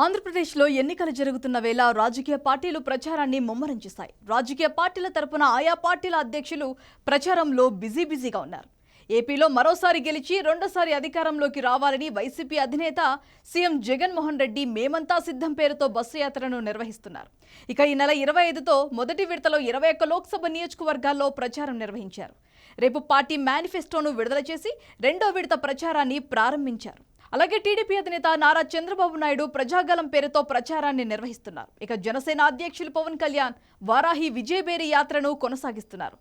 ఆంధ్రప్రదేశ్లో ఎన్నికలు జరుగుతున్న వేళ రాజకీయ పార్టీలు ప్రచారాన్ని ముమ్మరం చేశాయి రాజకీయ పార్టీల తరపున ఆయా పార్టీల అధ్యక్షులు ప్రచారంలో బిజీ బిజీగా ఉన్నారు. ఏపీలో మరోసారి గెలిచి రెండోసారి అధికారంలోకి రావాలని వైసీపీ అధినేత సీఎం జగన్మోహన్ రెడ్డి మేమంతా సిద్ధం పేరుతో బస్సు యాత్రను నిర్వహిస్తున్నారు. ఇక ఈ నెల ఇరవై ఐదుతో మొదటి విడతలో ఇరవై ఒక్క లోక్సభ నియోజకవర్గాల్లో ప్రచారం నిర్వహించారు. రేపు పార్టీ మేనిఫెస్టోను విడుదల చేసి రెండో విడత ప్రచారాన్ని ప్రారంభించారు. అలాగే టీడీపీ అధినేత నారా చంద్రబాబు నాయుడు ప్రజాగలం పేరుతో ప్రచారాన్ని నిర్వహిస్తున్నారు. ఇక జనసేన అధ్యక్షులు పవన్ కళ్యాణ్ వారాహి విజయబేరి యాత్రను కొనసాగిస్తున్నారు.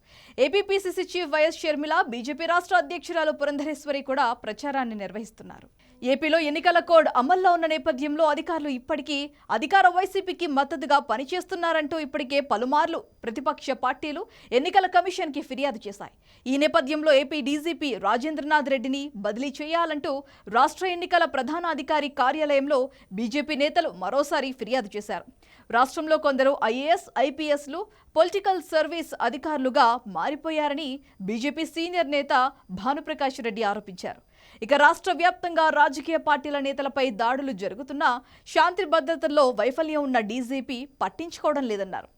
APPCC chief YS Sharmila BJP రాష్ట్ర అధ్యక్షురాలు పురంధరేశ్వరి కూడా ప్రచారాన్ని నిర్వహిస్తున్నారు. ఏపీలో ఎన్నికల కోడ్ అమల్లో ఉన్న నేపథ్యంలో అధికారులు ఇప్పటికీ అధికార వైసీపీకి మద్దతుగా పనిచేస్తున్నారంటూ ఇప్పటికే పలుమార్లు ప్రతిపక్ష పార్టీలు ఎన్నికల కమిషన్కి ఫిర్యాదు చేశాయి. ఈ నేపథ్యంలో ఏపీ డీజీపీ రాజేంద్రనాథ్ రెడ్డిని బదిలీ చేయాలంటూ రాష్ట్ర ఎన్నికల ప్రధానాధికారి కార్యాలయంలో బీజేపీ నేతలు మరోసారి ఫిర్యాదు చేశారు. రాష్ట్రంలో కొందరు ఐఏఎస్ ఐపీఎస్లు పొలిటికల్ సర్వీస్ అధికారులుగా మారిపోయారని బీజేపీ సీనియర్ నేత భానుప్రకాష్ రెడ్డి ఆరోపించారు. ఇక రాష్ట్ర వ్యాప్తంగా రాజకీయ పార్టీల నేతలపై దాడులు జరుగుతున్నా శాంతి భద్రతల్లో వైఫల్యం ఉన్న డీజీపీ పట్టించుకోవడం లేదన్నారు.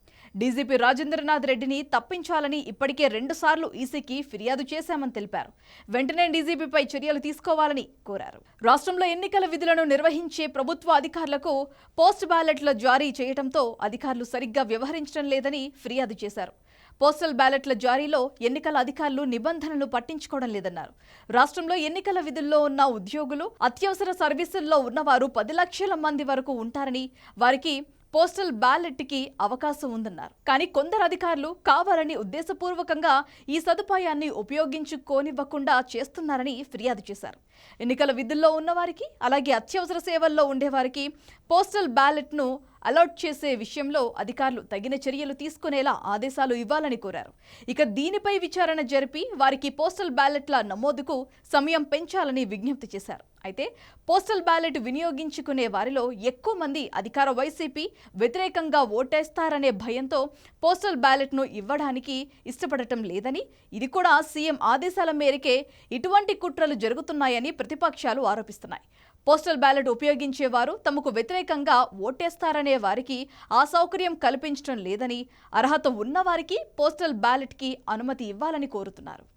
డీజీపీ రాజేంద్రనాథ్ రెడ్డిని తప్పించాలని ఇప్పటికే రెండుసార్లు ఈసీకి ఫిర్యాదు చేశామని తెలిపారు. వెంటనే డీజీపీపై చర్యలు తీసుకోవాలని కోరారు. రాష్ట్రంలో ఎన్నికల విధులను నిర్వహించే ప్రభుత్వ అధికారులకు పోస్ట్ బ్యాలెట్ల జారీ చేయడంతో అధికారులు సరిగ్గా వ్యవహరించడం లేదని ఫిర్యాదు చేశారు. పోస్టల్ బ్యాలెట్ల జారీలో ఎన్నికల అధికారులు నిబంధనలు పట్టించుకోవడం లేదన్నారు. రాష్ట్రంలో ఎన్నికల విధుల్లో ఉన్న ఉద్యోగులు అత్యవసర సర్వీసుల్లో ఉన్నవారు పది లక్షల మంది వరకు ఉంటారని వారికి పోస్టల్ బ్యాలెట్కి అవకాశం ఉందన్నారు. కానీ కొందరు అధికారులు కావాలని ఉద్దేశపూర్వకంగా ఈ సదుపాయాన్ని ఉపయోగించుకోనివ్వకుండా చేస్తున్నారని ఫిర్యాదు చేశారు. ఎన్నికల విధుల్లో ఉన్నవారికి అలాగే అత్యవసర సేవల్లో ఉండేవారికి పోస్టల్ బ్యాలెట్ను అలాట్ చేసే విషయంలో అధికారులు తగిన చర్యలు తీసుకునేలా ఆదేశాలు ఇవ్వాలని కోరారు. ఇక దీనిపై విచారణ జరిపి వారికి పోస్టల్ బ్యాలెట్ల నమోదుకు సమయం పెంచాలని విజ్ఞప్తి చేశారు. అయితే పోస్టల్ బ్యాలెట్ వినియోగించుకునే వారిలో ఎక్కువ మంది అధికార వైసీపీ వ్యతిరేకంగా ఓటేస్తారనే భయంతో పోస్టల్ బ్యాలెట్ను ఇవ్వడానికి ఇష్టపడటం లేదని ఇది కూడా సీఎం ఆదేశాల మేరకే ఇటువంటి కుట్రలు జరుగుతున్నాయని ప్రతిపక్షాలు ఆరోపిస్తున్నాయి. పోస్టల్ బ్యాలెట్ ఉపయోగించేవారు తమకు వ్యతిరేకంగా ఓటేస్తారనే వారికి ఆ సౌకర్యం కల్పించడం లేదని అర్హత ఉన్నవారికి పోస్టల్ బ్యాలెట్కి అనుమతి ఇవ్వాలని కోరుతున్నారు.